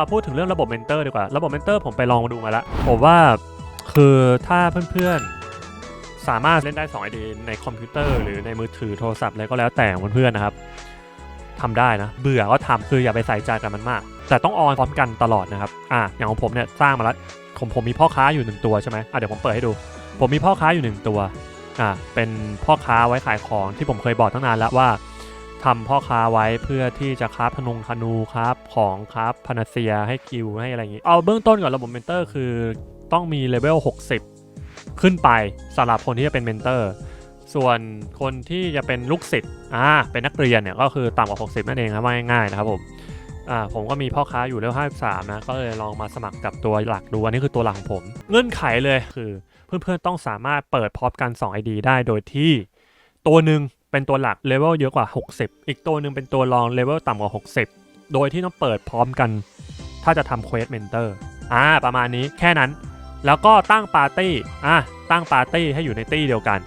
มาพูดถึงเรื่องระบบเมนเตอร์ดีกว่า ระบบเมนเตอร์ผมไปลองดูมาแล้วผมว่าคือถ้าเพื่อนๆ สามารถเล่นได้2 ID ในคอมพิวเตอร์หรือในมือถือโทรศัพท์อะไรก็แล้วแต่เพื่อนๆนะครับทำได้นะ เบื่อก็ทำคืออย่าไปใส่ใจกับมันมาก แต่ต้องออนพร้อมกันตลอดนะครับอะอย่างของผมเนี่ยสร้างมาแล้วผมผมมีพ่อค้าอยู่หนึ่งตัวใช่ไหมอะเดี๋ยวผมเปิดให้ดู ผมมีพ่อค้าอยู่หนึ่งตัวอะเป็นพ่อค้าไว้ขายของที่ผมเคยบอกตั้งนานแล้วว่า ทำพ่อค้าไว้เพื่อที่จะคราฟธนงธนูครับของครับพานาเซียให้กิลให้อะไรอย่างงี้เอาเบื้องต้นก่อนระบบเมนเตอร์คือต้องมีเลเวล60 ขึ้นไปสำหรับคนที่จะเป็นเมนเตอร์ส่วนคนที่จะเป็นลูกศิษย์อ่าเป็นนักเรียนเนี่ยก็คือต่ำกว่า 60 นั่นเองครับว่าง่ายๆนะครับผมอ่าผมก็มีพ่อค้าอยู่เลเวล53 นะ ก็เลยลองมาสมัครกับตัวหลักดู อันนี้คือตัวหลักของผม เงื่อนไขเลยคือ เพื่อนๆต้องสามารถเปิดพร้อมกัน 2 ID ได้โดยที่ตัวหนึ่ง เป็นตัวหลักเลเวลเยอะกว่า 60 อีกตัวหนึ่งเป็นตัวรองเลเวลต่ำกว่า 60 โดยที่ต้องเปิดพร้อมกัน ถ้าจะทำเควสเมนเตอร์อ่าประมาณนี้แค่นั้น แล้วก็ตั้งปาร์ตี้อะตั้งปาร์ตี้ให้อยู่ในตี้เดียวกัน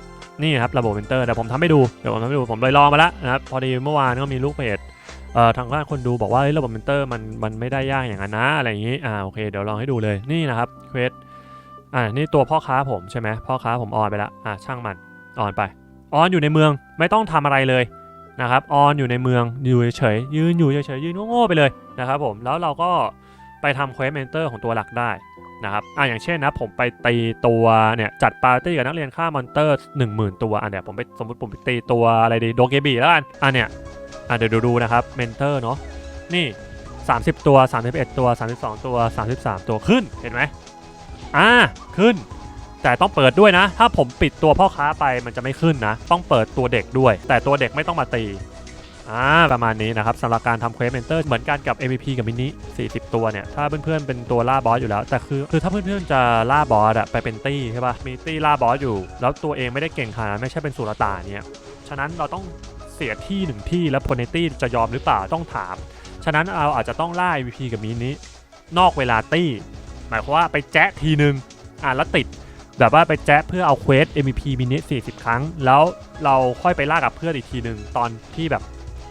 นี่ครับระบบเมนเตอร์เดี๋ยวผมทำให้ดูเดี๋ยวผมทำให้ดูผมเลยลองมาแล้วนะครับพอดีเมื่อวานก็มีลูกเพจเอ่อทางด้านคนดูบอกว่าระบบเมนเตอร์มันมันไม่ได้ยากอย่างนั้นนะอะไรอย่างนี้อ่าโอเคเดี๋ยวลองให้ดูเลยนี่นะครับเควสอ่านี่ตัวพ่อค้าผมใช่ไหมพ่อค้าผมออนไปล้วอ่าช่างมันออนไป ออนอยู่ในเมืองไม่ต้องทำอะไรเลยนะครับออนอยู่ในเมืองอยู่เฉยยืนอยู่เฉยยืนโง่ๆไปเลยนะครับผมแล้วเราก็ไปทำเควสเมนเตอร์ของตัวหลักได้นะครับอ่าอย่างเช่นนะผมไปตีตัวเนี่ยจัดปาร์ตี้กับนักเรียนฆ่ามอนเตอร์10,000 ตัวอะเดี๋ยผมไปสมมติผมไปตีตัวอะไรดีโดเกบีแล้วกันอะเนี่ยอะเดี๋ยวดูนะครับเมนเทอร์เนาะนี่ 30 ตัว 31 ตัว 32 ตัว 33 ตัวขึ้นเห็นไหมอ่าขึ้น แต่ต้องเปิดด้วยนะ ถ้าผมปิดตัวพ่อค้าไปมันจะไม่ขึ้นนะ ต้องเปิดตัวเด็กด้วย แต่ตัวเด็กไม่ต้องมาตีอ่าประมาณนี้นะครับสำหรับการทำเควสเมนเตอร์เหมือนกันกับ MVP กับมินิ40 ตัวเนี่ย ถ้าเพื่อนๆเป็นตัวล่าบอสอยู่แล้ว แต่คือคือถ้าเพื่อนๆจะล่าบอสอะไปเป็นตี้ใช่ปะมีตี้ล่าบอสอยู่ แล้วตัวเองไม่ได้เก่งขนาดไม่ใช่เป็นสุรตานเนี่ยฉะนั้นเราต้องเสียที่หนึ่งที่แล้วโพเนตี้จะยอมหรือเปล่าต้องถาม ฉะนั้นเราอาจจะต้องล่า MVP กับมินินอกเวลาตี้หมายความว่าไปแจ๊ะทีนึงอ่าแล้วติด แบบว่าไปแจ๊ะเพื่อเอาเควส MVP มินิ40 ครั้ง แล้วเราค่อยไปล่ากับเพื่อนอีกทีหนึ่งตอนที่แบบ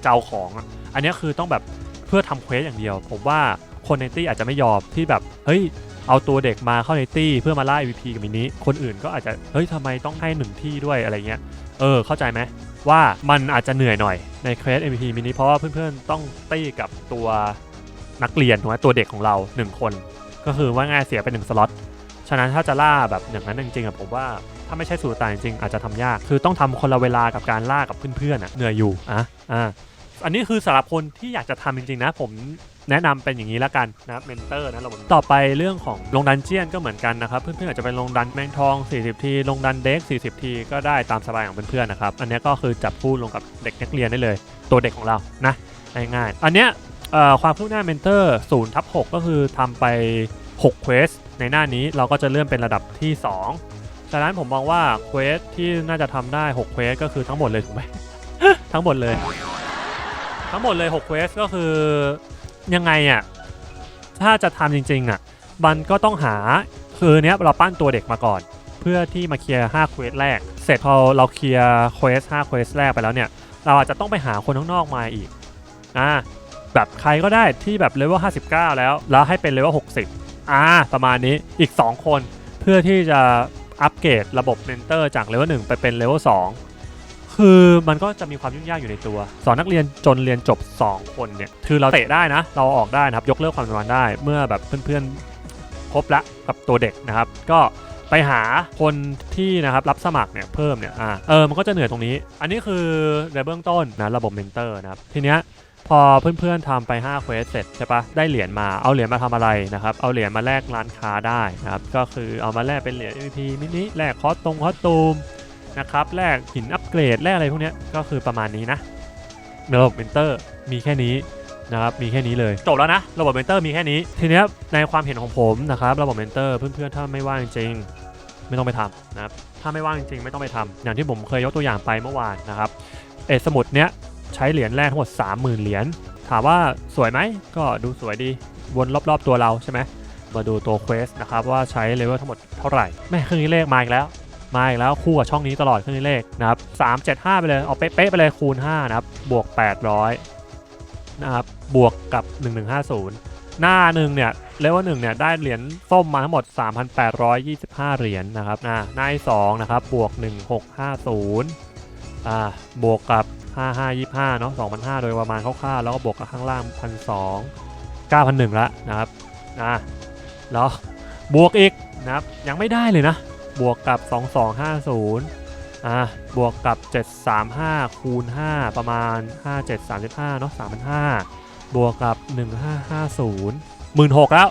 เจ้าของอะอันนี้คือต้องแบบเพื่อทำเควสอย่างเดียว ผมว่าคนในตี้อาจจะไม่ยอมที่แบบเฮ้ยเอาตัวเด็กมาเข้าในตี้เพื่อมาล่า MVP กับมินิคนอื่นก็อาจจะเฮ้ยทำไมต้องให้หนึ่งที่ด้วยอะไรเงี้ยเออเข้าใจไหมว่ามันอาจจะเหนื่อยหน่อยในเควส MVP มินิเพราะว่าเพื่อนๆต้องตี้กับตัวนักเรียนถูกไหมตัวเด็กของเรา 1 คน ก็คือว่าง่ายเสียไป1สล็อต ฉะนั้นถ้าจะล่าแบบอย่างนั้นจริงๆอะผมว่าถ้าไม่ใช่สูตรตายจริงๆอาจจะทำยาก คือต้องทำคนละเวลากับการล่ากับเพื่อนๆอะเหนื่อยอยู่อะอ่าอันนี้คือสำหรับคนที่อยากจะทำจริงๆนะ ผมแนะนำเป็นอย่างนี้แล้วกันนะเมนเตอร์นะเระบบต่อไปเรื่องของลงดันเจียนก็เหมือนกันนะครับ เพื่อนๆอาจจะเป็นลงดันแมงทอง 40 ที ลงดันเด็ก 40 ที ก็ได้ตามสบายของเพื่อนๆนะครับ อันนี้ก็คือจับคู่ลงกับเด็กนักเรียนได้เลย ตัวเด็กของเรานะง่ายๆอันเนี้ยความคืบหน้าเมนเทอร์0ทับ6ก็คือทำไป 6เควสในหน้านี้เราก็จะเลื่อนเป็นระดับที่ 2 ฉะนั้นผมมองว่าเควสที่น่าจะทำได้6เควสก็คือทั้งหมดเลยถูกไหมทั้งหมดเลย ทั้งหมดเลย6เควสก็คือยังไงอะถ้าจะทำจริง ๆอะมันก็ต้องหาคือเนี้ยเราปั้นตัวเด็กมาก่อน เพื่อที่มาเคลียร์5เควสแรก เสร็จพอเราเคลียร์เควส5เควสแรกไปแล้วเนี่ย เราอาจจะต้องไปหาคนข้างนอกมาอีกอ่าแบบใครก็ได้ที่แบบเลเวล59 แล้ว แล้วให้เป็นเลเวล60 อ่าประมาณนี้อีก 2 คนเพื่อที่จะอัปเกรดระบบเมนเตอร์จากเลเวล1ไปเป็นเลเวล2คือมันก็จะมีความยุ่งยากอยู่ในตัว สอนนักเรียนจนเรียนจบ 2 คนเนี่ยคือเราเตะได้นะ เราออกได้นะครับ ยกเลิกความสัมพันธ์ได้เมื่อแบบเพื่อนๆครบละกับตัวเด็กนะครับ ก็ไปหาคนที่นะครับรับสมัครเนี่ยเพิ่มเนี่ยอ่าเออมันก็จะเหนื่อยตรงนี้ อันนี้คือในเบื้องต้นนะระบบเมนเตอร์นะครับทีเนี้ย พอเพื่อนๆทำไป5เควสเสร็จใช่ปะได้เหรียญมาเอาเหรียญมาทำอะไรนะครับเอาเหรียญมาแลกร้านค้าได้นะครับก็คือเอามาแลกเป็นเหรียญ MVP มินิแลกคอสตรงคอสตูมนะครับแลกหินอัปเกรดแลกอะไรพวกนี้ก็คือประมาณนี้นะระบบเมนเตอร์มีแค่นี้นะครับมีแค่นี้เลยจบแล้วนะระบบเมนเตอร์มีแค่นี้ ทีนี้ในความเห็นของผมนะครับระบบเมนเตอร์เพื่อนๆถ้าไม่ว่างจริงไม่ต้องไปทำนะครับถ้าไม่ว่างจริงไม่ต้องไปทำอย่างที่ผมเคยยกตัวอย่างไปเมื่อวานนะครับเออสมุดเนี้ย ใช้เหรียญแรกทั้งหมด 30,000 เหรียญ ถามว่าสวยไหม ก็ดูสวยดี วนรอบๆตัวเราใช่ไหม มาดูตัวเควสนะครับว่าใช้เลเวลทั้งหมดเท่าไหร่ แม่เครื่องนี้เลขมาอีกแล้ว มาอีกแล้วคู่กับช่องนี้ตลอดเครื่องนี้เลขนะครับ3 7 5 ไปเลย เอาเป๊ะๆไปเลยคูณ 5 นะครับ บวก 800 นะครับ บวกกับ 1150 หน้าหนึ่งเนี่ยเลเวลหนึ่งเนี่ยได้เหรียญส้มมาทั้งหมด 3,825 เหรียญนะครับอ่าหน้าที่สองนะครับ บวก 1650อ่าบวกกับ 5525 เนาะ2,500 โดยประมาณคร่าวๆแล้วก็บวกกับข้างล่าง 1,200 9,100ละนะครับอ่าแล้วบวกอีกนะครับยังไม่ได้เลยนะ บวกกับ 2250อ่าบวกกับ 735 คูณ 5 ประมาณ 5735 เนาะ3,500 บวกกับ 1550 16,000แล้ว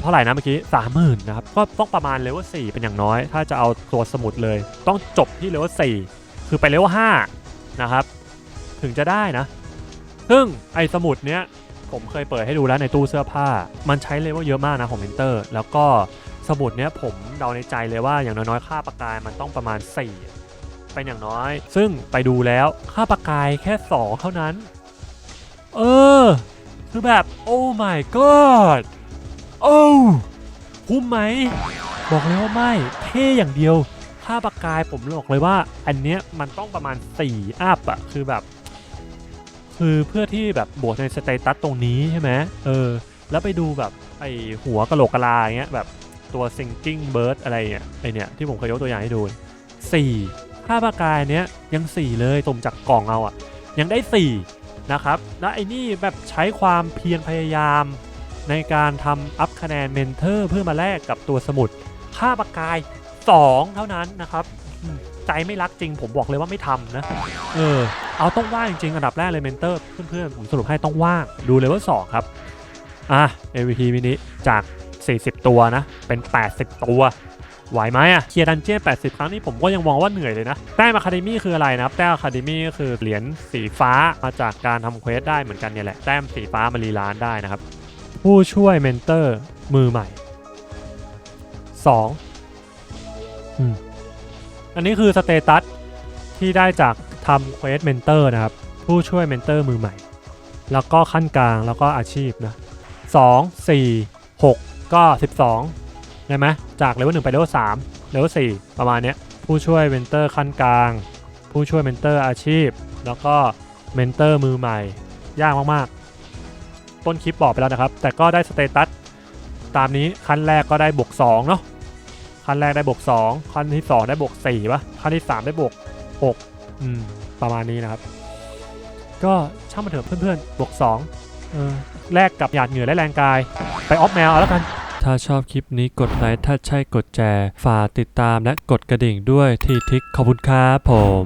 เท่าไหร่นะเมื่อกี้30,000นะครับ ก็ต้องประมาณเลเวล4เป็นอย่างน้อย ถ้าจะเอาตัวสมุดเลย ต้องจบที่เลเวล4คือไปเลเวล5 นะครับ ถึงจะได้นะ ซึ่งไอ้สมุดเนี้ยผมเคยเปิดให้ดูแล้วในตู้เสื้อผ้า มันใช้เลเวลเยอะมากนะของมินเตอร์ แล้วก็สมุดเนี้ยผมเดาในใจเลยว่าอย่างน้อยๆค่าปากกายมันต้องประมาณ 4 เป็นอย่างน้อย ซึ่งไปดูแล้วค่าปากกายแค่ 2 เท่านั้น เออ คือแบบโอ้ my god โอ้คุ้มไหม บอกเลยว่าไม่ เท่อย่างเดียว ค่าปากกายผมบอกเลยว่า อันเนี้ยมันต้องประมาณ 4 อัพอะคือแบบ คือเพื่อที่แบบบวกในสเตตัสตรงนี้ใช่ไหมเออ แล้วไปดูแบบไอหัวกะโหลกกะลาอย่างเงี้ยแบบตัว sinking bird อะไรเนี่ยไอเนี่ยที่ผมเคยยกตัวอย่างให้ดู 4 ค่าปากกายเนี้ยยัง 4 เลยตมจากกล่องเอาอะยังได้ 4 นะครับแล้วไอ้นี่แบบใช้ความเพียรพยายามในการทำอัพคะแนนเมนเทอร์เพื่อมาแลกกับตัวสมุดค่าปากกาย 2 เท่านั้นนะครับใจไม่รักจริงผมบอกเลยว่าไม่ทำนะ เออ เอาต้องว่างจริงๆอันดับแรกเลยเมนเทอร์เพื่อนๆผมสรุปให้ต้องว่างดูเลยว่า 2 ครับ อะ MVP มินิจาก 40 ตัวนะ เป็น 80 ตัวไหวไหมอะเคลียร์ดันเจี้ยน80 ครั้งนี้ผมก็ยังมองว่าเหนื่อยเลยนะ แต้มอะคาเดมี่คืออะไรนะครับ แต้มอะคาเดมี่ก็คือเหรียญสีฟ้ามาจากการทำเควสได้เหมือนกันเนี่ยแหละ แต้มสีฟ้ามารีลานได้นะครับ ผู้ช่วยเมนเตอร์มือใหม่ 2 อันนี้คือสเตตัสที่ได้จากทำเควสเมนเตอร์นะครับ ผู้ช่วยเมนเตอร์มือใหม่ แล้วก็ขั้นกลางแล้วก็อาชีพนะ2 4 6ก็12ได้ไหมจากเลเวลหนึ่งไปเลเวลสามเลเวลสี่ประมาณเนี้ยผู้ช่วยเมนเตอร์ขั้นกลาง ผู้ช่วยเมนเตอร์อาชีพ แล้วก็เมนเตอร์มือใหม่ ยากมากๆ ต้นคลิปบอกไปแล้วนะครับ แต่ก็ได้สเตตัสตามนี้ขั้นแรกก็ได้บวก2เนาะ ขั้นแรกได้บวก2ขั้นที่ 2 ได้บวก4ป่ะขั้นที่ 3 ได้บวก6อืมประมาณนี้นะครับ ก็ช่างมันเถอะเพื่อนๆบวก2เออแลกกับหยาดเหงื่อและแรงกาย ไปออฟแมวเอาแล้วกัน ถ้าชอบคลิปนี้กดไลค์ถ้าใช่กดแชร์ฝากติดตามและกดกระดิ่งด้วยทีทิกขอบคุณครับผม